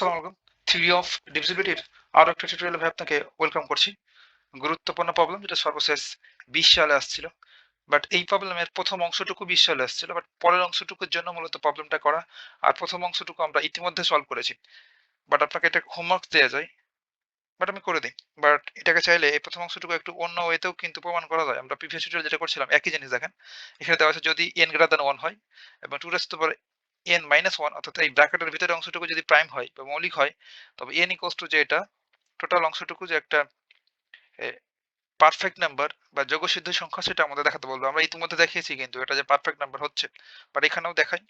আসসালামু আলাইকুম। Theory of ডিভিজিবিলিটির আরও একটা টিউটোরিয়ালে আপনাকে ওয়েলকাম করছি। গুরুত্বপূর্ণ প্রবলেম যেটা সর্বশেষ বিশ সালে আসছিল। বাট এই প্রবলেমের প্রথম অংশটুকু বিশ সালে আসছিল বাট পরের অংশটুকুর জন্য মূলত প্রবলেমটা করা। আর প্রথম অংশটুকু আমরা ইতিমধ্যে সলভ করেছি। বাট আপনাকে এটা হোমওয়ার্ক দেওয়া যায়। বাট আমি করে দিই। বাট এটাকে চাইলে এই প্রথম অংশটুকু একটু অন্য ওয়েতেও কিন্তু প্রমাণ করা যায়। আমরা প্রিভিয়াস টিউটোরিয়াল যেটা করছিলাম, একই জিনিস দেখেন। এখানে দেওয়া আছে যদি এন ওয়ান হয়, এবং টু পরে এন মাইনাস ওয়ান অর্থাৎ এই ব্র্যাকেটের ভিতরে অংশটুকু যদি প্রাইম হয় বা মৌলিক হয়, তবে এন ইকোয়াস টু যে এটা টোটাল অংশটুকু যে একটা পারফেক্ট নাম্বার বা যোগসিদ্ধ সংখ্যা সেটা আমাদের দেখাতে বলব। আমরা ইতিমধ্যে দেখিয়েছি কিন্তু এটা যে পারফেক্ট নাম্বার হচ্ছে বাট এখানেও দেখাই।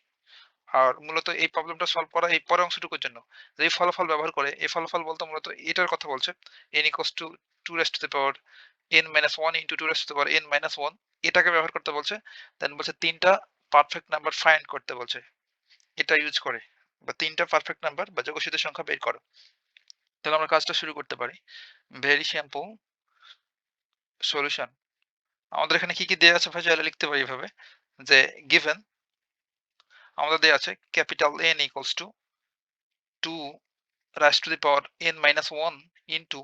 আর মূলত এই প্রবলেমটা সলভ করা এই পরের অংশটুকুর জন্য। যে ফলাফল ব্যবহার করে, এই ফলাফল বলতে মূলত এটার কথা বলছে N equals to two raised to power N minus one into two raised to power N minus one এটাকে ব্যবহার করতে বলছে দেন বলছে তিনটা পারফেক্ট নাম্বার ফাইন্ড করতে বলছে। এটা ইউজ করে। বা তিনটা পারফেক্ট নাম্বার বা যোগসিদ্ধ সংখ্যা বের করো। তাহলে আমরা কাজটা শুরু করতে পারি। ভেরি সিম্পল সলিউশন আমাদের এখানে কি কি দেওয়া আছে ভাই? চাইলে লিখতে পারি এভাবে। যে গিভেন আমাদের দেওয়া আছে capital N equals to two rise to the power N minus one into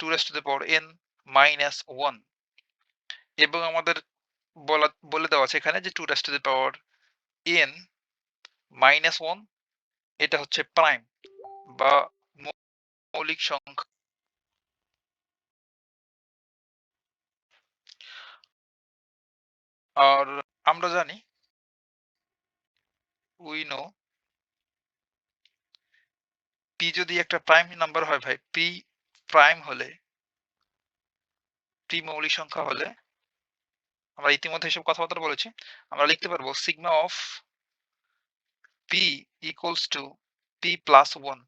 two rise to the power N minus one এবং আমাদের বলা, বলে দেওয়া আছে এখানে যে two rise to the power N minus one, এটা হচ্ছে প্রাইম বা মৌলিক সংখ্যা। আর আমরা জানি উই নো পি যদি একটা প্রাইম নাম্বার হয় ভাই পি প্রাইম হলে পি মৌলিক সংখ্যা হলে, আমরা ইতিমধ্যে এসব কথাবার্তা বলেছি, আমরা লিখতে পারব sigma of P equals to P plus one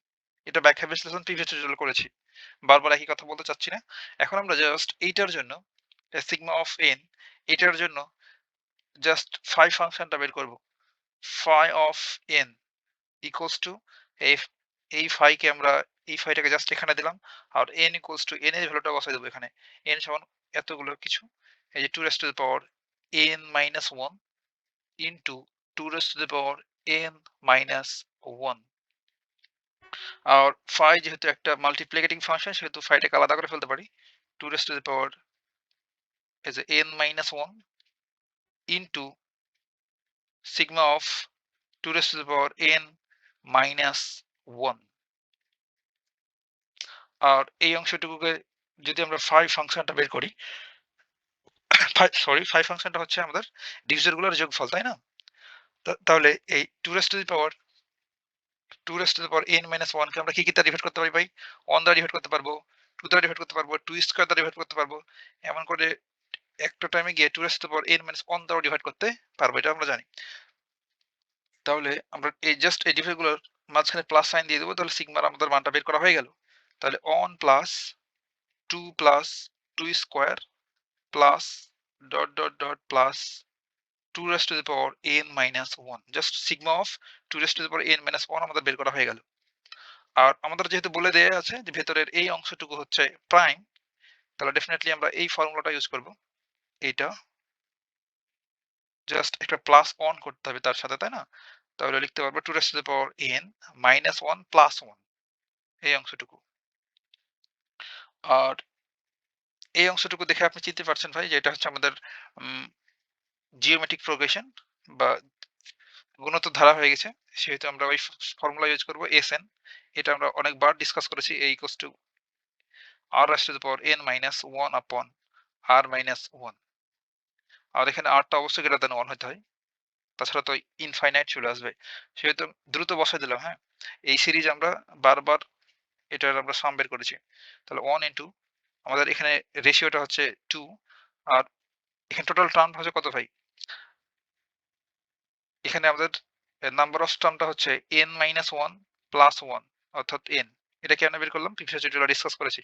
এটা ব্যাখ্যা বিশ্লেষণ প্রিভিয়াস টিউটোরিয়াল করেছি। বারবার একই কথা বলতে চাচ্ছি না। এখন আমরা জাস্ট এইটার জন্য সিগমা অফ এন এটার জন্য জাস্ট ফাই ফাংশনটা বের করব। Phi of N equals to এই এই ফাইকে আমরা, এই ফাইটাকে জাস্ট এখানে দিলাম। আর এন ইকুয়ালস টু এন এর ভ্যালুটা বসাই দেবো এখানে। এন সমান এতগুলো কিছু। এই যে two raise to the power N minus one into two raise to the power N minus one R phi যেহেতু একটা মাল্টিপ্লিকেটিং ফাংশন সেহেতু ফাইটাকে আলাদা করে ফেলতে পারি। Two raise to the power is n minus 1 into sigma of 2 raised to the power n minus 1 আর এই অংশটুকুকে যদি আমরা ফাইভ ফাংশনটা বের করি সরি ফাইভ ফাংশনটা হচ্ছে আমাদের ডিভিজরগুলোর যোগফল, তাই না? তাহলে এই two raise to the power two raise to the power N minus ওয়ানকে আমরা কি কি তা ডিভাইড করতে পারি ভাই? ওয়ান দ্বারা ডিভাইড করতে পারব টু দ্বারা ডিভাইড করতে পারব টু স্কোয়ার দ্বারা ডিভাইড করতে পারব। এমন করে একটা টাইমে গিয়ে two raise to power N minus one দ্বারা ডিভাইড করতে পারব, এটা আমরা জানি। তাহলে আমরা এই জাস্ট এই ডিভাইডগুলোর মাঝখানে প্লাস সাইন দিয়ে দেবো, তাহলে সিগমার আমাদের মানটা বের করা হয়ে গেল। তাহলে one plus two plus two square plus dot dot dot plus two raise to the power N minus one just sigma of two raise to the power N minus one আমাদের বের করা হয়ে গেল। আর আমাদের যেহেতু বলে দেওয়া আছে যে ভেতরের এই অংশটুকু হচ্ছে প্রাইম তাহলে ডেফিনেটলি আমরা এই ফর্মুলাটা ইউজ করব। এইটা জাস্ট একটা প্লাস অন করতে হবে তার সাথে, তাই না? তাহলে লিখতে পারব two raise to the power N minus one plus one এই অংশটুকু। আর এই অংশটুকু দেখে আপনি চিনতে পারছেন ভাই যে এটা হচ্ছে আমাদের জিওমেট্রিক প্রোগ্রেশন বা গুণত ধারা হয়ে গেছে, সেহেতু আমরা ওই ফর্মুলা ইউজ করব এস এন এটা আমরা অনেকবার ডিসকাস করেছি এই equals to R raise to power N minus one upon R minus one আর এখানে আরটা অবশ্যই গ্রেটার দেন ওয়ান হতে হয়, তাছাড়া তো ইনফাইনাইট চলে আসবে। সেহেতু দ্রুত বসাই দিলাম হ্যাঁ? এই সিরিজ আমরা বারবার এটার আমরা সাম বের করেছি। তাহলে ওয়ান ইন্টু আমাদের এখানে রেশিওটা হচ্ছে টু আর এখানে টোটাল টার্ম হচ্ছে কত ভাই? এখানে আমাদের নাম্বার অফ টার্মটা হচ্ছে N minus one plus one অর্থাৎ এন এটা কেন বের করলাম? প্রিভিয়াস ডিসকাস করেছি।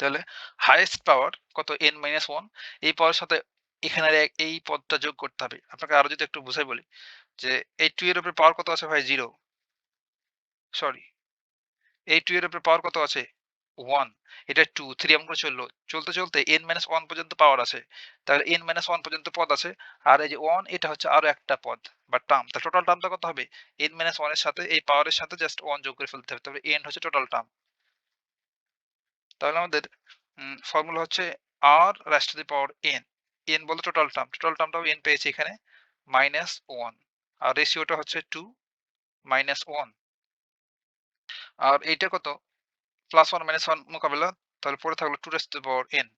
তাহলে হাইয়েস্ট পাওয়ার কত? এন মাইনাস ওয়ান এই পাওয়ার সাথে এখানে এই পদটা যোগ করতে হবে। আপনাকে আরও যদি একটু বুঝাই বলি, যে এই টু এর উপরে পাওয়ার কত আছে ভাই? জিরো সরি এই টু এর উপরে পাওয়ার কত আছে? ওয়ান এটা টু থ্রি এমন করে চলল। চলতে চলতে মাইনাস ওয়ান পর্যন্ত পাওয়ার আছে। তাহলে মাইনাস ওয়ান পর্যন্ত পদ আছে। আর এই যে ওয়ান এটা হচ্ছে আরও একটা পদ বা টার্ম তাহলে টোটাল টার্মটা কত হবে? এন মাইনাস ওয়ানের সাথে, এই পাওয়ারের সাথে জাস্ট ওয়ান যোগ করে ফেলতে হবে। তাহলে এন হচ্ছে টোটাল টার্ম তাহলে আমাদের ফর্মুলা হচ্ছে R rise to the power N N বলতে টোটাল টার্ম টোটাল টার্মটাও এন পেয়েছি এখানে। মাইনাস ওয়ান আর রেশিওটা হচ্ছে টু মাইনাস ওয়ান আর এইটা কত? প্লাস ওয়ান মাইনাস ওয়ান মোকাবেলা, তাহলে পরে থাকল টু রেস পাওয়ার এন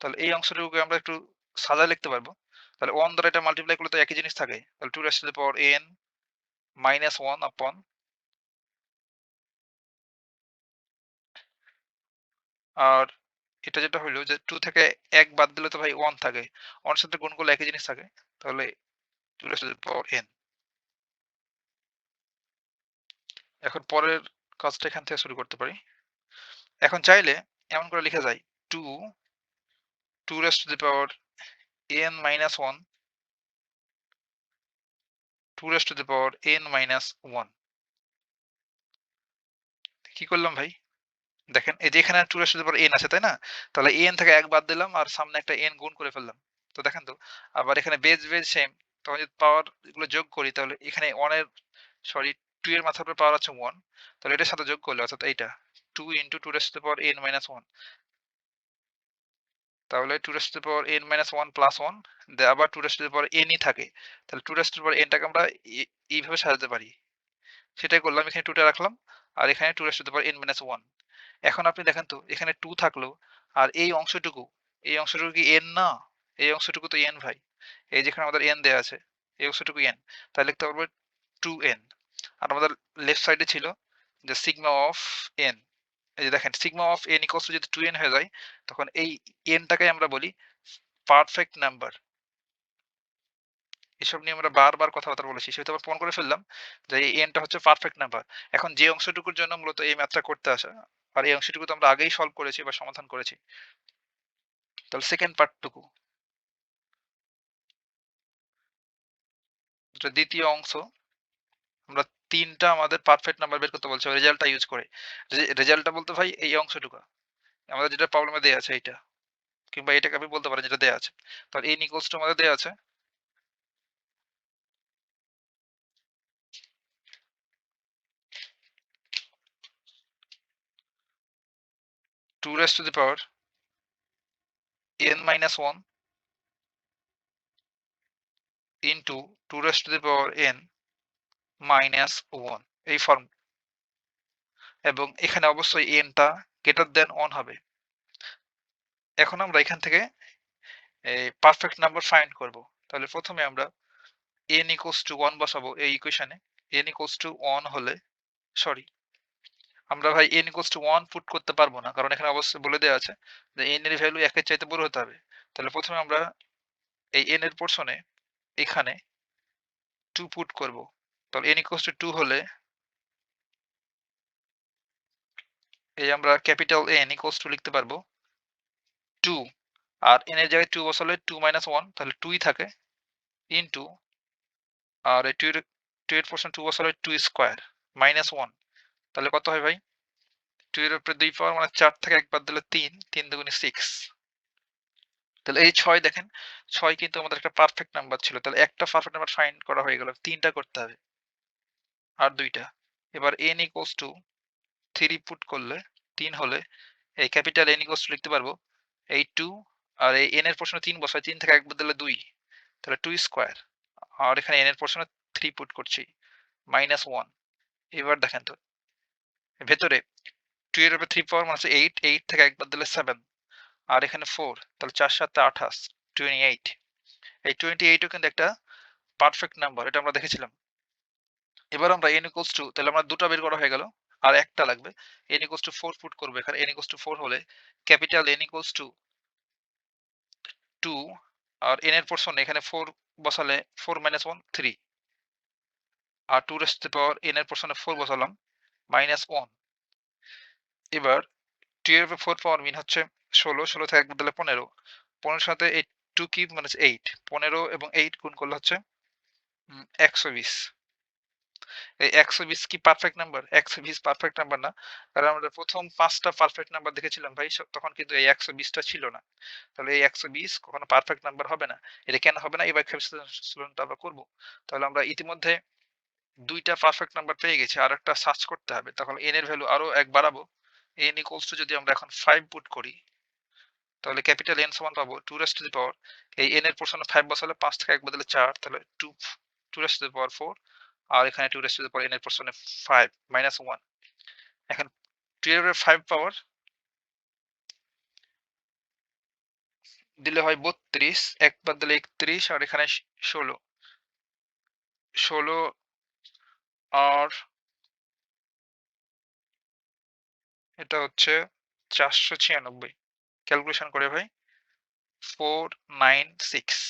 তাহলে এই অংশটুকুকে আমরা একটু সাজায় লিখতে পারব। তাহলে ওয়ান দ্বারা এটা মাল্টিপ্লাই করলে তো একই জিনিস থাকে। তাহলে two raise power N minus one upon R এটা যেটা হইল যে টু থেকে এক বাদ দিলে তো ভাই ওয়ান থাকে। ওয়ান সাথে গুণ করলে একই জিনিস থাকে। তাহলে টু রেস পাওয়ার এন এখন পরের কাজটা এখান থেকে শুরু করতে পারি। এখন চাইলে এমন করে লিখা যায় two two raise to the power N minus one two raise to the power N minus one কি করলাম ভাই? দেখেন, এই যে এখানে two raise to the power N আছে, তাই না? তাহলে এন থেকে এক বাদ দিলাম আর সামনে একটা এন গুণ করে ফেললাম। তো দেখেন তো, আবার এখানে বেজ বেজ সেম তখন যদি পাওয়ার এগুলো যোগ করি, তাহলে এখানে ওয়ানের সরি টু এর মাথার উপরে পাওয়ার আছে ওয়ান তাহলে এটার সাথে যোগ করলে, অর্থাৎ এইটা two into two raise power N minus one তাহলে two raise power N minus one plus one আবার টু রেস পাওয়ার এনই থাকে, তাহলে টু রেস পাওয়ার এনটাকে আমরা এইভাবে সাজাতে পারি। সেটাই করলাম, এখানে টুটা রাখলাম, আর এখানে two raise power N minus one এখন আপনি দেখেন তো, এখানে টু থাকল, আর এই অংশটুকু এই অংশটুকু কি এন না? এই অংশটুকু তো এন ভাই। এই যেখানে আমাদের এন দেওয়া আছে, এই অংশটুকু এন তাহলে লিখতে পারব টু এন আর আমাদের লেফট সাইডে ছিল যে সিগমা অফ এন এই যে দেখেন সিগমা অফ এন ইকোয়ালস যদি টু এন হয়ে যায়, তখন এই এনটাকে আমরা বলি পারফেক্ট নাম্বার এসব নিয়ে আমরা বারবার কথাবার্তা বলেছি। সেটা আবার প্রমাণ করে ফেললাম যে এই এনটা হচ্ছে পারফেক্ট নাম্বার এখন যে অংশটুকুর জন্য মূলত এই ম্যাথটা করতে আসা, আর এই অংশটুকু তো আমরা আগেই সলভ করেছি বা সমাধান করেছি। তাহলে সেকেন্ড পার্টটুকু দ্বিতীয় অংশ আমরা তিনটা আমাদের পারফেক্ট নাম্বার বের করতে বলছে, রেজাল্টটা ইউজ করে। রেজাল্টটা বলতে ভাই এই অংশটুকু। আমাদের যেটা প্রবলেমে দেওয়া আছে এইটা। কিংবা এটাকে আমি বলতে পারি যেটা দেওয়া আছে। তাহলে এন ইকুয়ালস টু আমাদের দেওয়া আছে। Two raise to the power n minus 1 into 2 raised to the power n minus 1 এই ফর্ম, এবং এখানে অবশ্যই nটা গ্রেটার দেন 1 হবে। এখন আমরা এখান থেকে পারফেক্ট নাম্বার ফাইন্ড করব। তাহলে প্রথমে আমরা n ইকুয়ালস টু ওয়ান বসাবো এই ইকুয়েশনে n ইকুয়ালস টু 1 হলে সরি আমরা ভাই n equals to one put করতে পারব না, কারণ এখানে অবশ্যই বলে দেওয়া আছে যে n এর ভ্যালু একের চাইতে বড় হতে হবে। তাহলে প্রথমে আমরা এই n এর পোর্শনে এখানে টু পুট করব। তাহলে n ইকুয়ালস টু 2 হলে এই আমরা ক্যাপিটাল N ইকুয়ালস টু লিখতে পারব টু আর n এর জায়গায় টু বসালে টু মাইনাস ওয়ান তাহলে 2ই থাকে ইনটু আর এই 2 এর 2 এর পোর্শন 2 বসালে 2 স্কয়ার মাইনাস ওয়ান তাহলে কত হয় ভাই? 2 এর উপরে 2 পাওয়ার মানে চার থেকে একবার দিলে 3 3 দুগুণে সিক্স তাহলে এই ছয় দেখেন, ছয় কিন্তু আমাদের একটা পারফেক্ট নাম্বার ছিল। তাহলে একটা পারফেক্ট নাম্বার ফাইন্ড করা হয়ে গেল। তিনটা করতে হবে। আর দুইটা। এবার n equals to three put করলে তিন হলে এই ক্যাপিটাল এন ইকুয়ালস টু লিখতে পারব এই টু আর এই এন এর পোর্শনে 3 বসাই 3 থেকে এক বদলে দুই। তাহলে টু স্কোয়ার আর এখানে n এর পোর্শনে থ্রি পুট করছি মাইনাস ওয়ান এবার দেখেন তো, ভেতরে 2 এর উপরে 3 পাওয়ার মানে 8 8 থেকে এক বাদ দিলে 7 আর এখানে ফোর তাহলে 4 আঠাশ 28 28 এই 28ও কিন্তু একটা পারফেক্ট নাম্বার এটা আমরা দেখেছিলাম। এবার আমরা n ইকুয়ালস টু তাহলে আমরা দুটো বের করা হয়ে গেল, আর একটা লাগবে। n ইকুয়ালস টু 4 পুট করব এখানে n ইকুয়ালস টু 4 হলে ক্যাপিটাল n ইকুয়ালস টু 2 আর n এর পোরশন এখানে 4 বসালে 4 মাইনাস 1 3 আর 2 রেস টু পাওয়ার n এর পোরশনে 4 বসালাম মাইনাস 1 এবার 2 এর উপর 4 পাওয়ার মিন হচ্ছে 16 16 থেকে এক বদলে 15 15 সাথে এই 2 কিউব মানে 8 15 এবং 8 গুণ করলে হচ্ছে 120 এই 120 কি পারফেক্ট নাম্বার? 120 পারফেক্ট নাম্বার না। কারণ আমরা প্রথম ৫ টা পারফেক্ট নাম্বার দেখেছিলাম ভাই তখন কিন্তু এই ১২০ টা ছিল না। তাহলে এই ১২০ কখনো পারফেক্ট নাম্বার হবে না। এটা কেন হবে না? এই ব্যাখ্যা বিশ্লেষণটা আমরা করব। তাহলে আমরা ইতিমধ্যে ২ টা পারফেক্ট নাম্বার পেয়ে গেছি। আরেকটা সার্চ করতে হবে। তখন n এর ভ্যালু আরও এক বাড়াবো। n ইকুয়ালস টু যদি আমরা এখন ফাইভ পুট করি, তাহলে ক্যাপিটাল এন সমান পাবো 2 রেজ টু দি পাওয়ার এই n এর পোরশনে 5 বসালে পাঁচ থেকে এক বদলে চার, তাহলে 2 2 রেজ টু দি পাওয়ার 4 আর এখানে 2 raise to the power n এর পোরশনে 5 মাইনাস 1 এখন 12 এর 5 পাওয়ার দিলে হয় 32 এক বাদ দিলে 31 আর এখানে 16 16 আর এটা হচ্ছে 496 ক্যালকুলেশন করে ভাই 496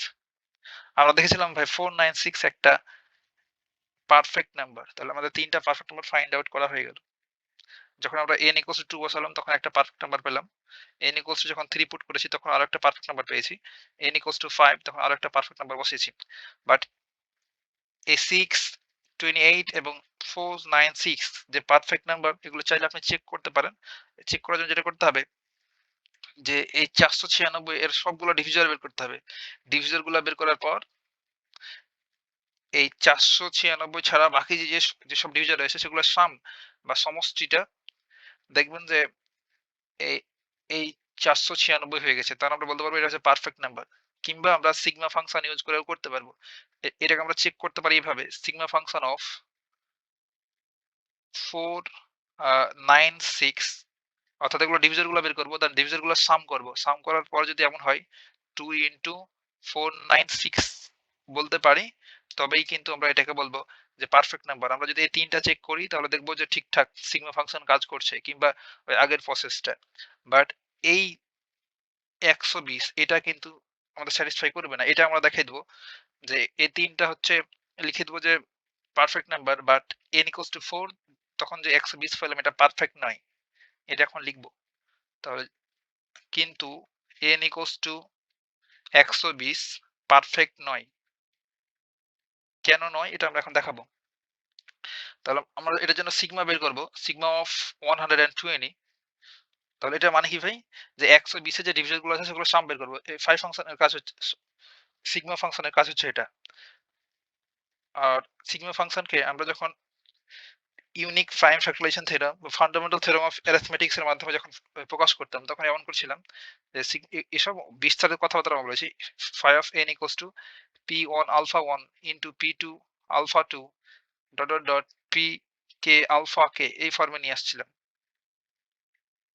আমরা দেখেছিলাম ভাই 496 একটা পারফেক্ট নাম্বার তাহলে আমাদের তিনটা পারফেক্ট নাম্বার ফাইন্ড আউট করা হয়ে গেল। যখন আমরা n ইকুয়ালস টু 2 বসালাম, তখন একটা পারফেক্ট নাম্বার পেলাম। n ইকুয়ালস টু যখন 3 পুট করেছি, তখন আরও একটা পারফেক্ট নাম্বার পেয়েছি। n ইকুয়ালস টু 5 তখন আরও একটা পারফেক্ট নাম্বার বসিয়েছি। বাট এই 6 28 এবং 496 যে পারফেক্ট নাম্বার এগুলো চাইলে আপনি চেক করতে পারেন। চেক করার জন্য যেটা করতে হবে, যে এই 496 এর সবগুলো ডিভিজর বের করতে হবে। ডিভিজরগুলো বের করার পর এই 496 ছাড়া বাকি যে যেসব ডিভিজর রয়েছে সেগুলো সাম বা সমষ্টিটা দেখবেন যে এই এই 496 হয়ে গেছে। তাহলে আমরা বলতে পারব এটা হচ্ছে পারফেক্ট নাম্বার কিংবা আমরা সিগমা ফাংশন ইউজ করেও করতে পারব। এটাকে আমরা চেক করতে পারি এইভাবে। সিগমা ফাংশন অফ 496 অর্থাৎ এগুলো ডিভিজরগুলো বের করব দেন ডিভিজরগুলো সাম করব। সাম করার পর যদি এমন হয় two into four nine six বলতে পারি তবেই কিন্তু আমরা এটাকে বলব যে পারফেক্ট নাম্বার আমরা যদি এই তিনটা চেক করি, তাহলে দেখব যে ঠিকঠাক সিগমা ফাংশন কাজ করছে কিংবা ওই আগের প্রসেসটা বাট এই একশো বিশ, এটা কিন্তু আমাদের স্যাটিসফাই করবে না। এটা আমরা দেখাই দেবো যে এই তিনটা হচ্ছে লিখে দেবো যে perfect number but N equals to four তখন যে একশো বিশ পেলাম এটা পারফেক্ট নয়। এটা এখন লিখব। তাহলে কিন্তু এন ইকোস টু একশো বিশ পারফেক্ট নয়। কেন নয়, এটা আমরা এখন দেখাবো। তাহলে আমরা এটার জন্য সিগমা বের করব sigma of one hundred and twenty তাহলে এটা মানে কি ভাই? যে একশো বিশের যে ডিভিশনগুলো আছে, সেগুলো সাম বের করব। ফাইভ ফাংশনের কাজ হচ্ছে সিগমা ফাংশনের কাজ হচ্ছে এটা। আর সিগমা ফাংশনকে আমরা যখন ইউনিক প্রাইম ফ্যাক্টরাইজেশন থিওরাম বা ফান্ডামেন্টাল থিওরাম অফ অ্যারিথমেটিক্স এর মাধ্যমে যখন প্রকাশ করতাম, তখন এমন করছিলাম যে এসব বিস্তারিত কথাবার্তা আমরা বলেছি phi of n equals to p one alpha one into p two alpha two dot dot dot p k alpha k এই ফর্মে নিয়ে আসছিলাম।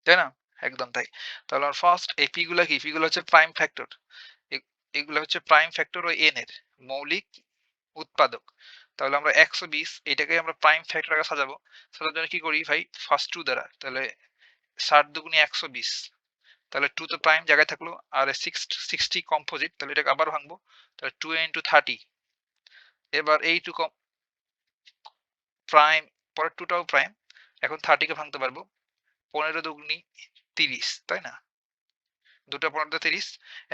তাই না? একদম তাই। তাহলে আমার ফার্স্ট এই পি গুলা কি? পি গুলো হচ্ছে প্রাইম ফ্যাক্টর এগুলো হচ্ছে প্রাইম ফ্যাক্টর ও এন এর মৌলিক উৎপাদক। তাহলে আমরা একশো বিশ এটাকে আমরা প্রাইম ফ্যাক্টর আগে সাজাবো। সেটার জন্য কি করি ভাই? ফার্স্ট টু দ্বারা। তাহলে ষাট দুগুনি একশো বিশ। তাহলে টু তো প্রাইম জায়গায় থাকল। আর সিক্স সিক্সটি কম্পোজিট তাহলে এটাকে আবার ভাঙবো। তাহলে টু ইন্টু থার্টি এবার এই টু কম প্রাইম পরের টুটাও প্রাইম এখন থার্টিকে ভাঙতে পারব। পনেরো দুগুনি তিরিশ, তাই না? দুটো পনেরো তিরিশ।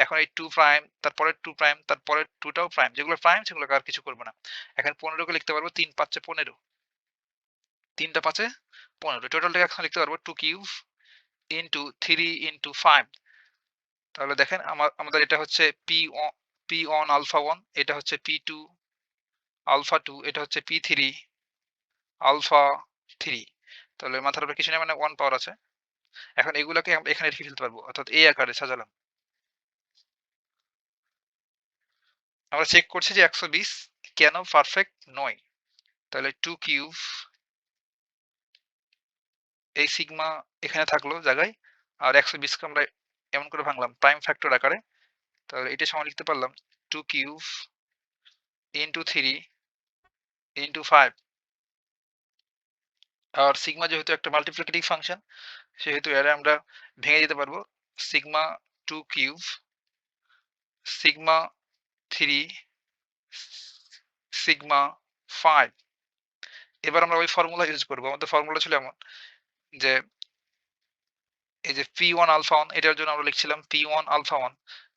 এখন এই টু প্রাইম তারপরে টু প্রাইম তারপরে টুটাও প্রাইম যেগুলো প্রাইম সেগুলো আর কিছু করব না। এখন পনেরোকে লিখতে পারব তিন পাঁচে পনেরো। তিনটা পাঁচে পনেরো। টোটালটাকে এখন লিখতে পারব two cube into three into five তাহলে দেখেন আমার আমাদের এটা হচ্ছে p p one alpha one এটা হচ্ছে পি টু আলফা টু এটা হচ্ছে পি থ্রি আলফা থ্রি তাহলে মাথার উপরে কিছু নেই মানে ওয়ান পাওয়ার আছে। এখন এগুলোকে আমরা এখানে রেখে ফেলতে পারব, অর্থাৎ এই আকারে সাজালাম। আমরা চেক করছি যে একশো বিশ কেন পারফেক্ট নয়। তাহলে টু কিউব এই সিগমা এখানে থাকল জায়গায়, আর একশো বিশকে আমরা এমন করে ভাঙলাম প্রাইম ফ্যাক্টর আকারে। তাহলে এটা সময় লিখতে পারলাম two cube into three into five আর সিগমা যেহেতু একটা মাল্টিপ্লিকেটিভ ফাংশন সেহেতু এর আমরা ভেঙে দিতে পারব sigma two cube sigma three sigma five এবার আমরা ওই ফর্মুলা ইউজ করব আমাদের ফর্মুলা ছিল এমন যে এই যে পি ওয়ান আলফা ওয়ান এটার জন্য আমরা লিখছিলাম পি ওয়ান আলফা ওয়ান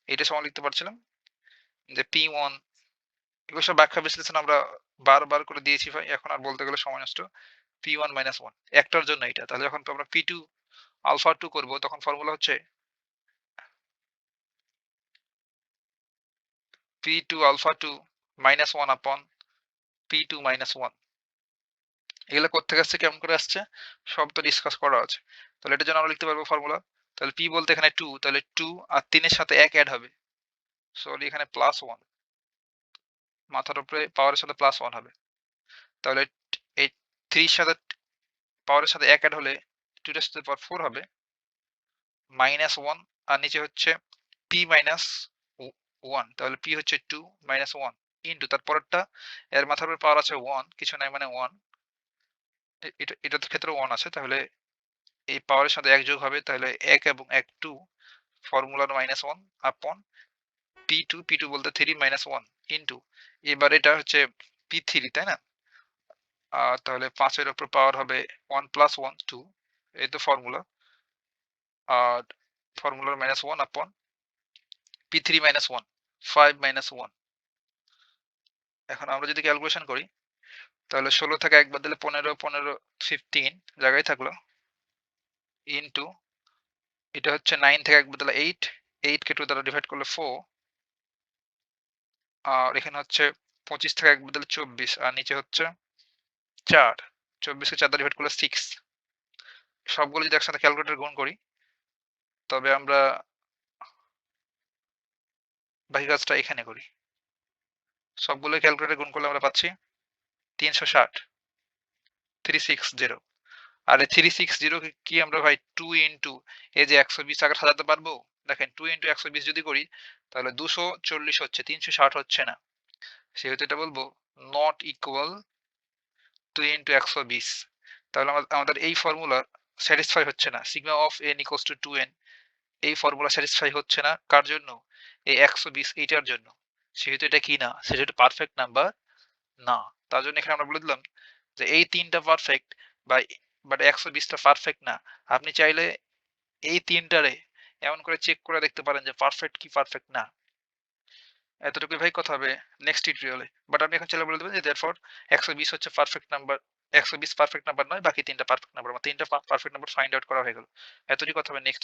এটা সময় লিখতে পারছিলাম যে পি ওয়ান এগুলো সব ব্যাখ্যা বিশ্লেষণ আমরা বারবার করে দিয়েছি ভাই। এখন আর বলতে গেলে সময় নষ্ট। পি ওয়ান মাইনাস ওয়ান একটার জন্য এটা তাহলে যখন আমরা P2 আলফা টু করব, তখন ফর্মুলা হচ্ছে P2 alpha two minus one upon p two minus one এগুলো কোত্থেকে আসছে, কেমন করে আসছে? সব তো ডিসকাস করা আছে। তাহলে এটার জন্য আমরা লিখতে পারব ফর্মুলা তাহলে পি বলতে এখানে টু তাহলে টু আর তিনের সাথে এক অ্যাড হবে। সরি এখানে প্লাস ওয়ান মাথার উপরে পাওয়ারের সাথে প্লাস ওয়ান হবে। তাহলে এই থ্রির সাথে পাওয়ারের সাথে এক অ্যাড হলে 2 রেস টু পাওয়ার 4 হবে। মাইনাস 1 আর নিচে হচ্ছে P মাইনাস 1 তাহলে P হচ্ছে 2 মাইনাস 1 ইনটু তারপরেরটা, এর মাথার উপরে পাওয়ার আছে 1 কিছু নাই মানে 1 এটা, এটার ক্ষেত্রে 1 আছে, তাহলে এই পাওয়ারের সাথে 1 যোগ হবে, তাহলে 1 এবং 1 2 ফর্মুলার মাইনাস 1 আপন P2 P2 বলতে 3 মাইনাস 1 ইনটু এবার এটা হচ্ছে P3 তাই না? তাহলে 5 এর উপর পাওয়ার হবে 1 প্লাস 1 2 এই তো ফর্মুলা আর ফর্মুলার minus 1 upon p three minus 1 5 minus one এখন আমরা যদি ক্যালকুলেশন করি, তাহলে 16 থেকে একবার দিলে 15 15 15 জায়গায় থাকল। ইনটু এটা হচ্ছে নাইন থেকে এক বাদ দিলে 8 8 কে 2 দ্বারা ডিভাইড করলে ফোর আর এখানে হচ্ছে 25 থেকে এক বাদ দিলে 24 আর নিচে হচ্ছে 4 24 কে 4 দ্বারা ডিভাইড করলে 6 সবগুলো যদি একসাথে ক্যালকুলেটর গুণ করি, তবে আমরা বাকি কাজটা এখানে করি। সবগুলো ক্যালকুলেটর গুণ করলে আমরা পাচ্ছি 360 360 আর এই 360 কে কি আমরা ভাই 2 ইনটু এই যে 120 আকার সাজাতে পারব? দেখেন টু ইন্টু একশো বিশ যদি করি, তাহলে 240 হচ্ছে 360 হচ্ছে না। সেহেতু এটা বলব নট ইকুয়াল টু ইন্টু একশো বিশ। তাহলে আমাদের এই ফর্মুলা স্যাটিসফাই হচ্ছে না। Sigma of n equals to 2n এই ফর্মুলা স্যাটিসফাই হচ্ছে না। কার জন্য? এই 120 এইটার জন্য। সেহেতু এটা কি না? সেটা একটা পারফেক্ট নাম্বার না। তার জন্য এখানে আমরা বলে দিলাম যে এই তিনটা পারফেক্ট বা বাট একশো বিশটা পারফেক্ট না। আপনি চাইলে এই তিনটারে এমন করে চেক করে দেখতে পারেন যে পারফেক্ট কি পারফেক্ট না। এতটুকু ভাই, কথা হবে নেক্সট টিউটোরিয়ালে বাট আপনি এখন চাইলে বলে দেবেন যে দেয়ারফর একশো বিশ হচ্ছে পারফেক্ট নাম্বার একশো বিশ পারফেক্ট নাম্বার নয়, বাকি তিনটা পারফেক্ট নাম্বার তিনটা পারফেক্ট নাম্বার ফাইন্ড আউট করা হয়ে গেল। এতটি কথা হবে নেক্সট